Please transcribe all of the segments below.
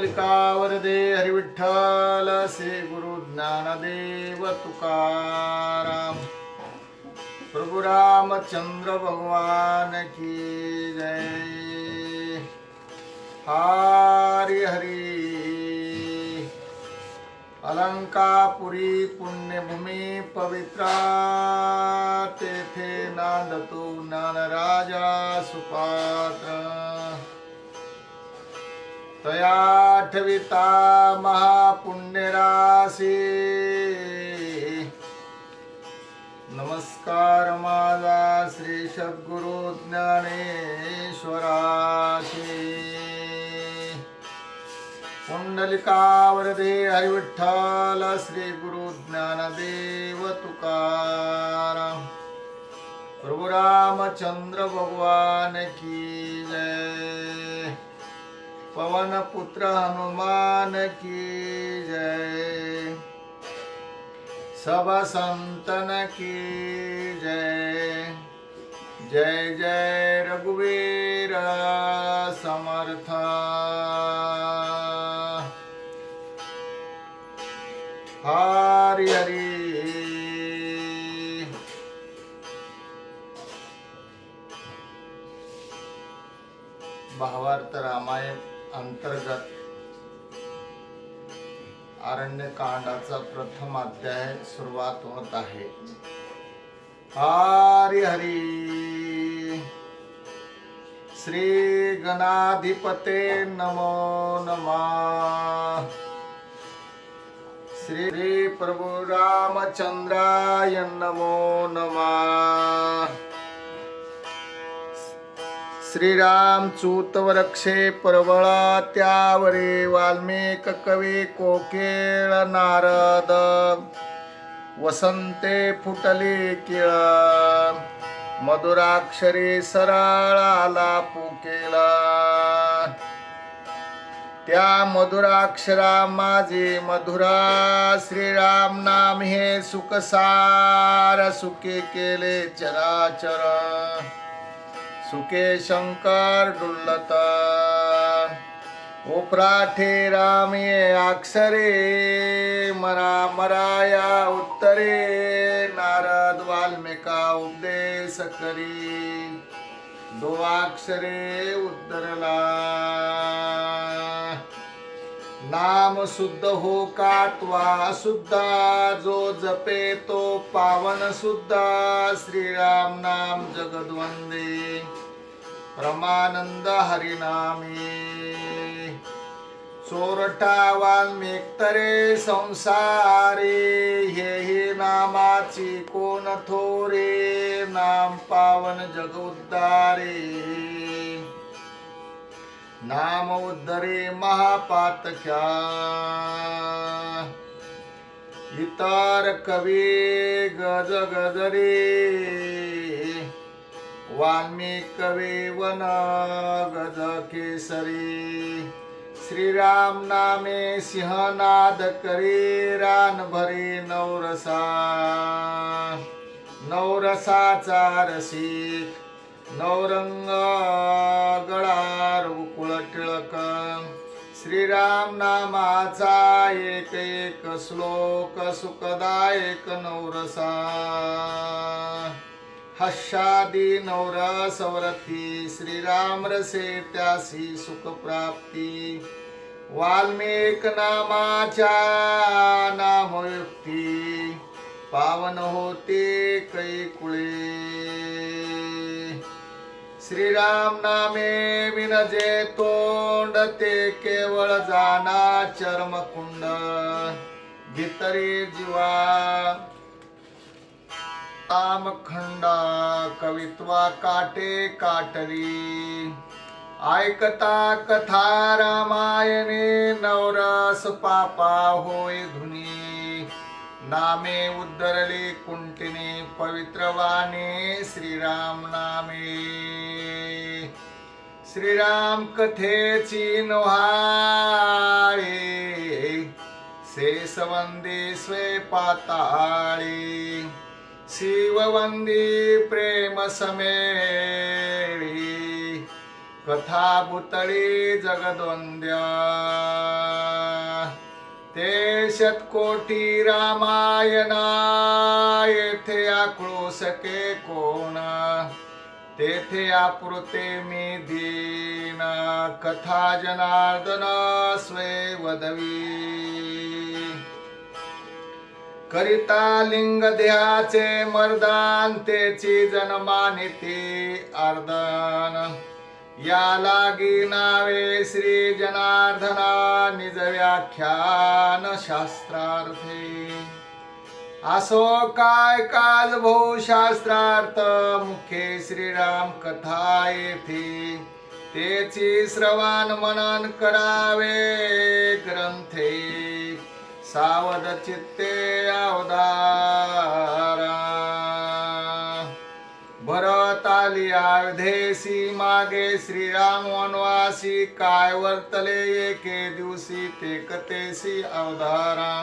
पुंडलिकावरदे हरिविठ्ठल श्री गुरु ज्ञानदेव तुकाराम। प्रभु रामचंद्र भगवान की जय। हरी हरी। अलंकापुरी पुण्यभूमी पवित्रा तेथे नांदतो ज्ञानराजा सुपात्र। तयाठविता महापुण्यराशी। नमस्कार माझा श्री सद्गुरु ज्ञानेश्वराशी। पुंडलिकावरदे हरिविठ्ठल श्री गुरु ज्ञानदेव तुकाराम। प्रभु रामचंद्र भगवान की पवन पुत्र हनुमान की जय। सब संतन की जय। जय जय रघुवीर समर्थ। अरण्यकांडाचा प्रथम अध्याय सुरुवात होत आहे. हरी हरी. श्री गणाधिपते नमो नमः. श्री प्रभु रामचंद्राय नमो नमः. श्रीराम चूत वृक्षे परवळा त्यावरे वाल्मिक कवी कोकिळ नारद. वसंते फुटले किळ. मधुराक्षरी सरळ आला पुकेला त्या मधुराक्षरा माझे मधुरा. श्रीराम नाम हे सुखसार सुखे केले चराचर. सुके शंकर डुल्लत। उपराठे रामे अक्षरे मरा मराया उत्तरे नारद वाल्मिका उपदेश करी। दोवाक्षरे उत्तरला उद्धरला नाम शुद्ध हो काटवा सुद्धा जो जपे तो पावन सुद्धा श्रीराम नाम जगद्वंदे। रमानंद हरिनामे। चोरटा वाल्मिकतरे संसारे हे हे नामाची कोण थोरे? नाम पावन जगोद्धारे। नाम उद्धरे महापातक्या इतर कवी गज गजरे वाल्मिक कवी वन गज केसरी श्रीराम नामे सिंहनाद करे रान भरे नवरसा नवरसाचा रसिक नवरंग गळार उकुळ टिळक श्रीराम नामाचा एक एक श्लोक सुखदायक नवरसा हर्षादी नवरस व्रती श्रीराम रसे त्यासी सुख प्राप्ती वाल्मिक नामाच्या नामयुक्ती पावन होते कैकुळे। श्रीराम नामे विनजे तोंड ते केवळ जाना चर्मकुंड भितरी जीवा तामखंडा कवित्वा काटे काटरी। ऐकता कथा रामायणे नवरस पापा होय धुनी। नामे उद्धरले कुंटिने पवित्रवाणे श्रीराम नामे। श्रीराम कथेची नोहाळे शेषवंदे स्वे पाताळी शिववंदी प्रेम समेळी कथा भूतळी ते शतकोटी रामायणा येथे आक्रोश के कोण? तेथे आकृते मी दीन कथा जनार्दन स्वे वदवी. करिता लिंग देहाचे मर्दान तेची अर्दन. या लागी नावे श्री जनार्दना निज व्याख्यान शास्त्रार्थे. असो काय काल भाऊ शास्त्रार्थ मुखे श्रीराम कथा येथे. तेची श्रवण मनन करावे ग्रंथे. सावध चित्ते अवधारा। भरत आली मागे श्रीराम वनवासी काय वर्तले एके दिवशी ते कतेसी अवधारा।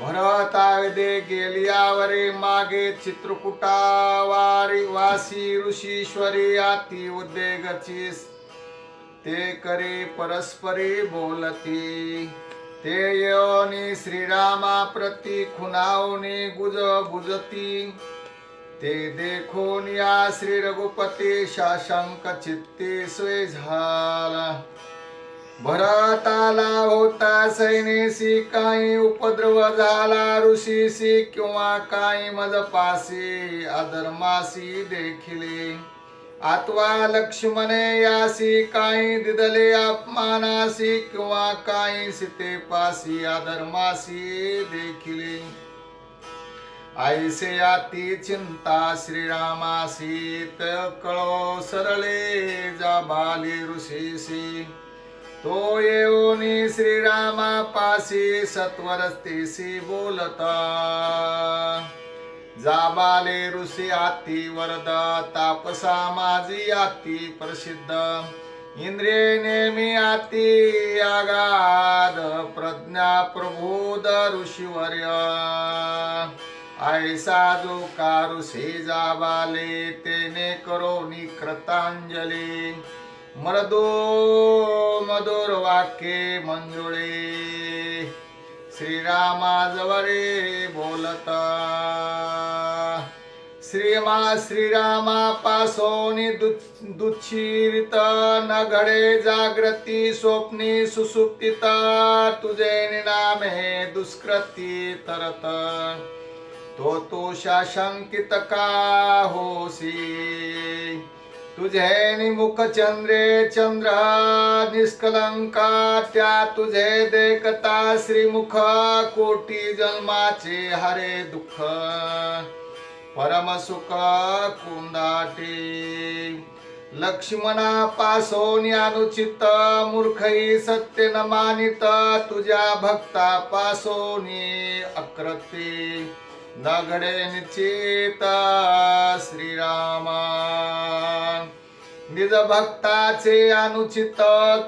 भरत अवधे गेलियावरे मागे चित्रकुटावारी वासी ऋषीश्वरी आती उद्देगची ते करे परस्परी बोलती। ते श्रीरामा प्रती खुनावनी गुज गुजती ते देखून या श्री रघुपती शाशंक चित्ते स्वे झाला। भरताला होता सैनेसी काही उपद्रव झाला ऋषीसी किंवा काही मजपासी अधर्मासी देखिले। आत्वा लक्ष्मणे यासी काही दिदले अपमानासी किंवा काही सीतेपासी अधर्मासी देखिले. ऐसे आती चिंता श्रीरामासीत कळो सरळे जा बाली ऋषीसी. तो येऊनी श्रीरामा पासी सत्वरस्तीसी बोलता. जाबाले ऋषी आती वरद तापसा माझी आती प्रसिद्ध. इंद्रिय नेमी आती आगाद प्रज्ञा प्रबोध ऋषीवर्य. ऐसा जो का ऋषी जाबाले तेने करो कृतांजली. मृदो मधुर वाक्ये मंजुळे. श्रीरामाजवरे बोलता श्रीमा श्रीरामा पासोनी दुच्छिरित, न घडे जागृती स्वप्नी सुसुप्तित, तुझे निनामे दुष्कृती तरत। तो तो शाशंकित का होसी। तुझे निमुख चंद्रे चंद्र, निष्कलंका त्या तुझे देखता श्रीमुख, कोटी जन्माचे हरे दुःख। परम सुख कुंदाटे लक्ष्मणा पासोनी अनुचित मूर्खई सत्य न मानित तुझ्या भक्ता पासोनी अक्रते। नगडे निश्चित श्रीरामा निज भक्ताचे अनुचित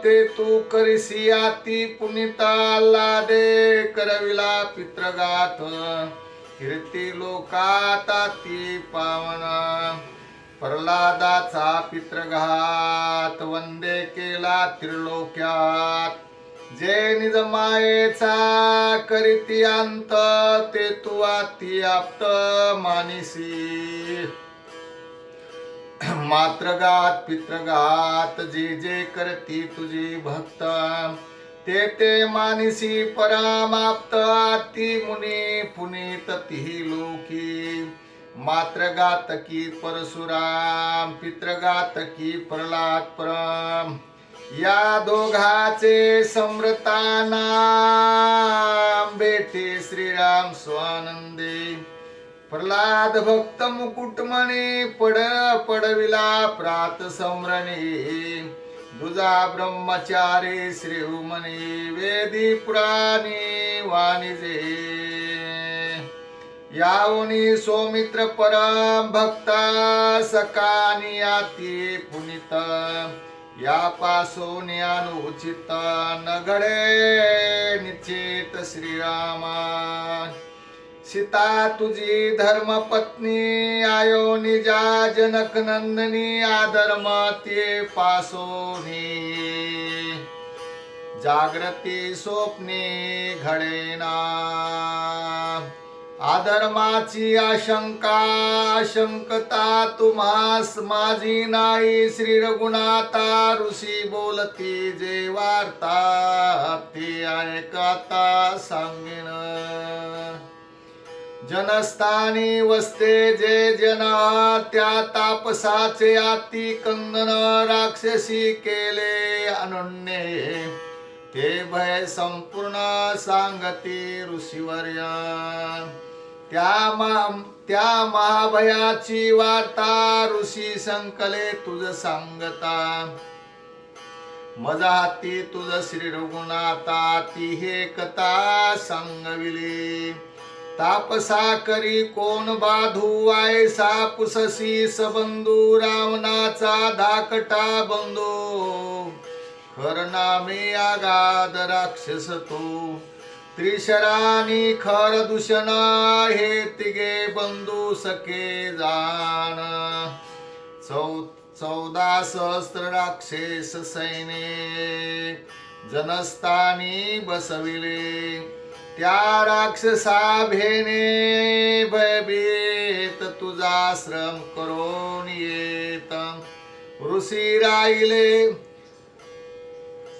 ते तू करिसी आती पुनिता लादे करविला पित्रगाथ। कीर्ती लोकाताती पावना. प्रल्हादाचा पित्रघात वंदे केला त्रिलोक्यात. जे निज मायेचा करीती अंत ते तू अति आप्त मानिसी. मात्रगात पित्रगात जे जे करती तुझी भक्त. ते ते मानिसी परामाप्त आती मुनी पुनीत तिही लोकी। मात्रगातकी परशुराम पित्रगातकी प्रल्हाद परम। या दोघाचे समृताना बेटे श्रीराम स्वानंदे। प्रल्हाद भक्त मुकुटमणी पड पडविला प्रात समरणी दुजा ब्रह्मचारी श्रीमणी वेदी पुराणी वाणिजे। यावनी सौमित्र परम भक्ता सकानी याती पुनित। या पासून अनुचित नगडे निश्चित श्रीरामा। सीता तुझी धर्मपत्नी आयो निजा जनक नंदनी आधर्म ते पासोनी. जागृती स्वप्ने घडेना. आधर्माची आशंका आशंकता तुम्हास माझी नाही. श्री रघुनाथा ऋषी बोलती जे वार्ता ते ऐकता सांगेन. जनस्थानी वसते जे जन त्या तापसाचे आती कंगन राक्षसी केले अनन्य। ते भय संपूर्ण सांगती ऋषीवर्य। त्या मा- त्या महाभयाची वार्ता ऋषी संकले तुझ सांगता। मजा हाती तुझ श्री रघुनाथा ती हे कथा सांगविली। तापसा करी कोण बाधू आय सापुससी सबंधू रावणाचा धाकटा बंधू. खर नामे आगाद राक्षस तो. त्रिशरानी खर दूषण हे तिघे बंधू सके जाण. चौ चौदा सहस्त्र राक्षस सैने जनस्थानी बसविले. त्या राक्षसा भेने भयभीत तुझा श्रम करून येत. ऋषी राहिले.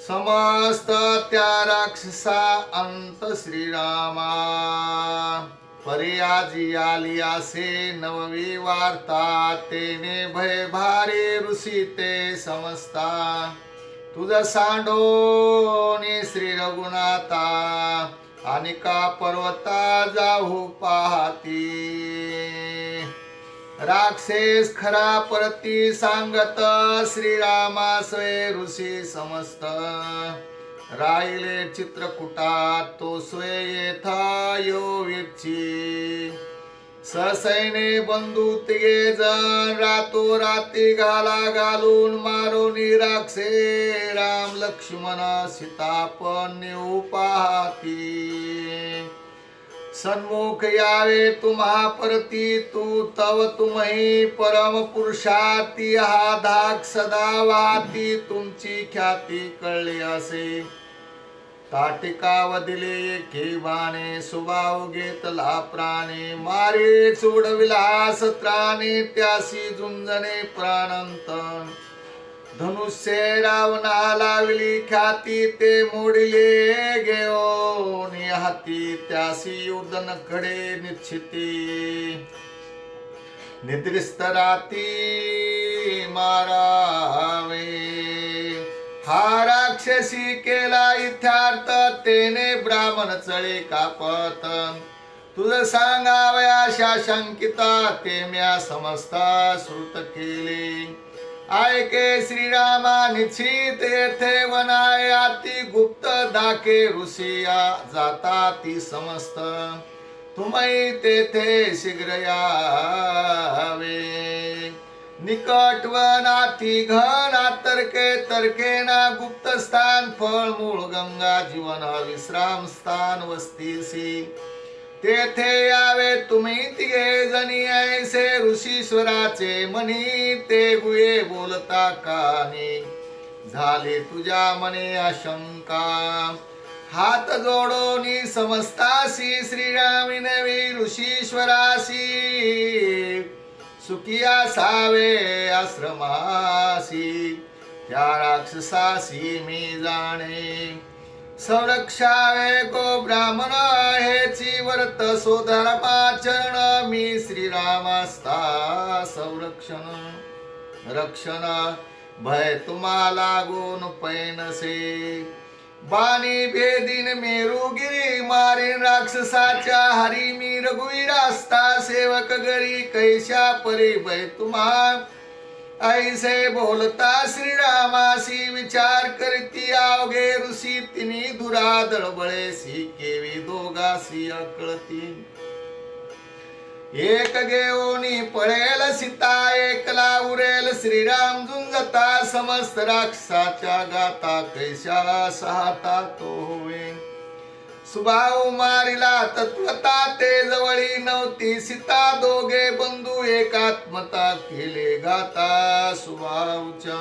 समस्त त्या राक्षसा अंत श्रीरामा. परियाजी आली असे नववी वार्ता. तेने भय भारी ऋषी ते समजता. तुझ सांडोनी श्री रघुनाथा. आणि का पर्वता जाऊ पाहती. राक्षस खरा परती सांगत श्रीरामा स्वय ऋषी समस्त. राहिले चित्रकुटात तो स्वय येथा यो विपची ससैने बंधू तिघे जण रातो राती घाला घालून मारून राक्षे राम लक्ष्मण सीता पण नेऊ पाहती सन्मुख यावे तुम्हा परती तू तव तुम्ही परम पुरुषाती हा धाक सदा वाहती तुमची ख्याती कळली असे. ताटिकाव दिले एके बाणे सुभाव घेतला प्राणे मारे चोडविला सत्राने त्यासी झुंजणे प्राणंत धनुष्य रावणा लावली ख्याती ते मोडिले घेऊन हाती त्यासी युद्धनकडे निश्चिती निद्रिस्त राती मारावे हा राक्षसी केला इथ्यार्थ तेने ब्राह्मण चळे कापत. तुझ सांगावयाशा शंकिता ते म्या समजता श्रुत केले. ऐके श्रीरामा निश्चित येथे वनाय ती गुप्त दाके ऋषिया जाता ती समस्त. तुम्ही तेथे शीघ्र यावे. निकट वनाती घन तर्के तर्के ना गुप्त स्थान फळ मूळ गंगा जीवन विश्राम स्थान वस्तीसी तेथे यावे तुम्ही तिघे जणी ऐसे ऋषीश्वराचे मनी ते गुये बोलता कानी. झाले तुझ्या मने आशंका. हात जोडोनी समस्तासी श्रीरामिनवी ऋषीश्वरासी. सुखी सावे आश्रमासी त्या राक्षसासी मी जाणे. संरक्षावे गो ब्राह्मण हेची वर्त सोधर्माचरण मी श्रीरामास्ता संरक्षण. रक्षण भय तुम्हाला गुण पैनसे. बाणी मेरु गिरी मारीन राक्षसाच्या हरी मी रघुवीरास्ता सेवक गरी कैशा परी भय तुम्हा. ऐसे बोलता श्रीरामासी विचार करती आवगे ऋषी तिनी धुरा दळबळे सी केवी दोघासी अकळती. एक घेऊनी पळेल सीता एकला उरेल श्रीराम झुंजता समस्त राक्षसाच्या गाता कैशा सहाता तो होवे सुभाव मारिला तत्वता ते जवळी नव्हती सीता दोघे बंधू एकात्मता केले गाता सुभावच्या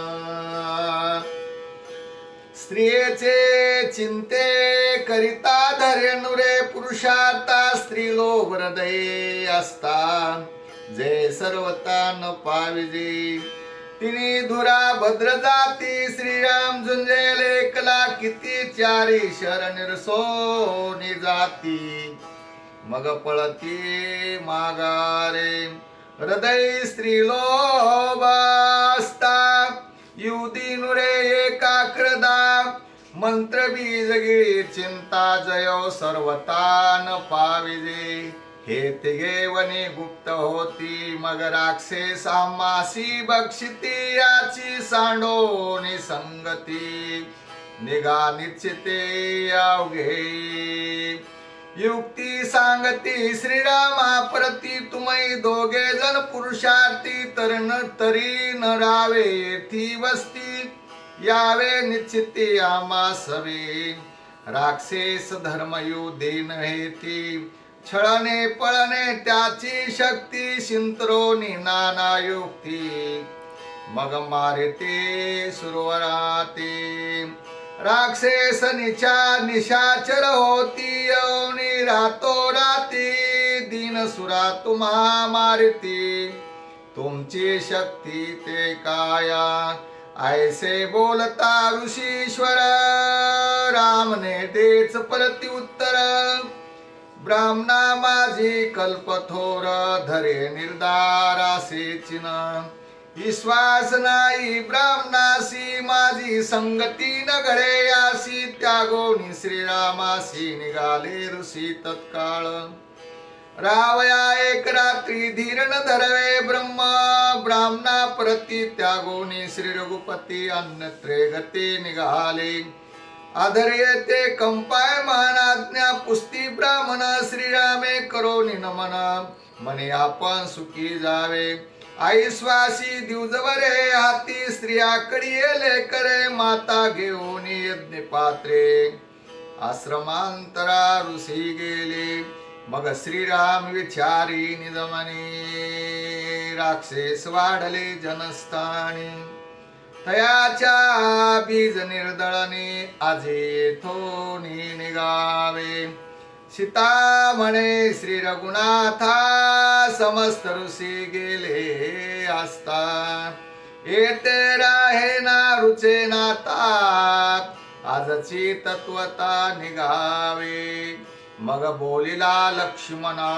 स्त्रियेचे चिंते करिता धैर्य नुरे पुरुषार्था स्त्री लोभ हृदये असता जे सर्वता न पाविजे. तिने धुरा भद्र जाती श्रीराम झुंजेल एकला किती चारी शरण सोनी जाती. मग पळती मागारे हृदय स्त्री लोभास्ता युदी नुरे एकाक्रदा मंत्र बीज गिळी चिंता जयो सर्वतान पाविजे. हे तिघे वने गुप्त होती मग राक्षे सामासी बक्षिती याची सांडो संगती. निगा निश्चिते अवघे युक्ती सांगती श्रीरामा प्रती तुम्ही दोघे जण पुरुषार्थी तर न तरी न रावे ती वस्ती. यावे निश्चिती आमा सवे. राक्षेस देन हे ती छळणे पळणे त्याची शक्ती शिंत्रो नाना युक्ती. मग मारते सुरवराते. राक्षस निचा निशाचर होती यवनी रातो राती दिन सुरा तुम्हा मारती. तुमची शक्ती ते काया ऐसे बोलता ऋषीश्वर. रामने देच प्रति उत्तर. ब्राह्मणा माझी कल्पथोर धरे निर्धारासे चिन्ह. विश्वास नाही ब्राह्मणासी माझी संगती न घडे यासी. त्यागोनी श्रीरामासी निघाले ऋषी तत्काळ. रावया एक रात्री धीर न धरवे ब्रह्म. ब्राह्मणा प्रती त्यागोनी श्री रघुपती अन्यत्रे गती निघाले. आधर्य ते कंपाय महानाज्ञा पुस्ती ब्राह्मण श्रीरामे करो नमन. मने आपण सुखी जावे. आईश्वासी दिवजवरे हाती स्त्रियाकडी लेकरे माता घेऊन यज्ञ पात्रे. आश्रमांतरा ऋषी गेले मग श्रीराम विचारी निजमने. राक्षस वाढले जनस्थानी. तयाच्या बीज निर्दळने आजे थोनी निघावे. सीता म्हणे श्री रघुनाथा समस्त ऋषी गेले असता येते राहे ना रुचे नाता आजची तत्वता निघावे। मग बोलिला लक्ष्मणा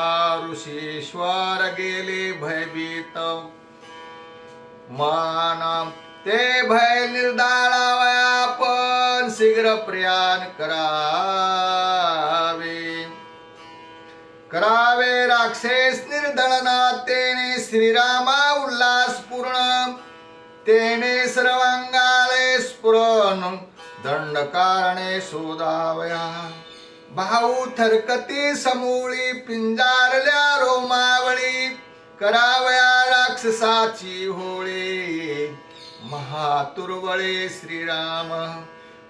ऋषीश्वर गेले भयभीत। मान ते भय निर्दाळावया पण शीघ्र प्रयाण करा। करावे राक्षस निर्दळना तेने श्रीरामा उल्लास पूर्ण तेने सर्वांगाले स्फुरण दंड कारणे शोधावया. भाऊ थरकती समूळी पिंजारल्या रोमावळी करावया राक्षसाची होळी. महातुरवळे श्रीराम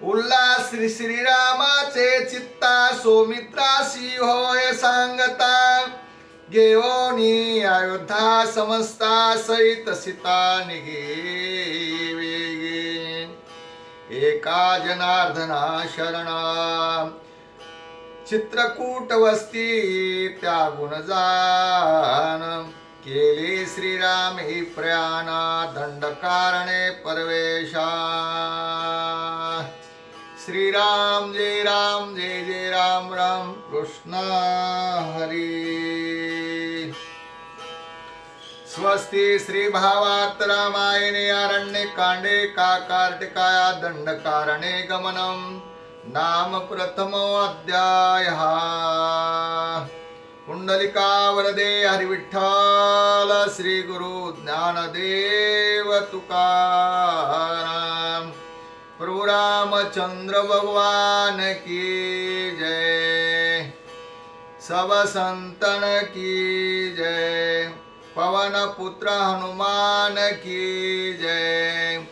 उल्हास श्री श्रीरामाचे चित्ता सोमित्रासी होय सांगता. घेऊनी अयोध्या समस्ता सहित सीता निघे वेगे. एका जनार्दना शरणा. चित्रकूट वस्ती त्या गुणजान केले श्रीराम ही प्रयाणा दंडकारणे परवेशा. श्रीराम जय राम जय जय राम राम कृष्ण हरी। स्वस्ति श्री भावार्थ रामायणे अरण्ये कांडे का कार्तिकाया दंडकारणे गमनम नाम प्रथमो अध्याय। कुंडलिका वरदे हरिविठ्ठल श्री गुरु ज्ञानदेव तुकाराम। प्रभु रामचंद्र भगवान की जय। सब संतन की जय। पवन पुत्र हनुमान की जय।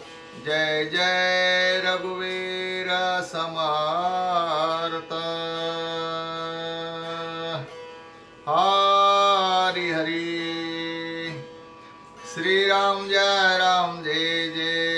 जय जय रघुवीर समार्थ। हरि हरि। श्रीराम जय राम जय जय।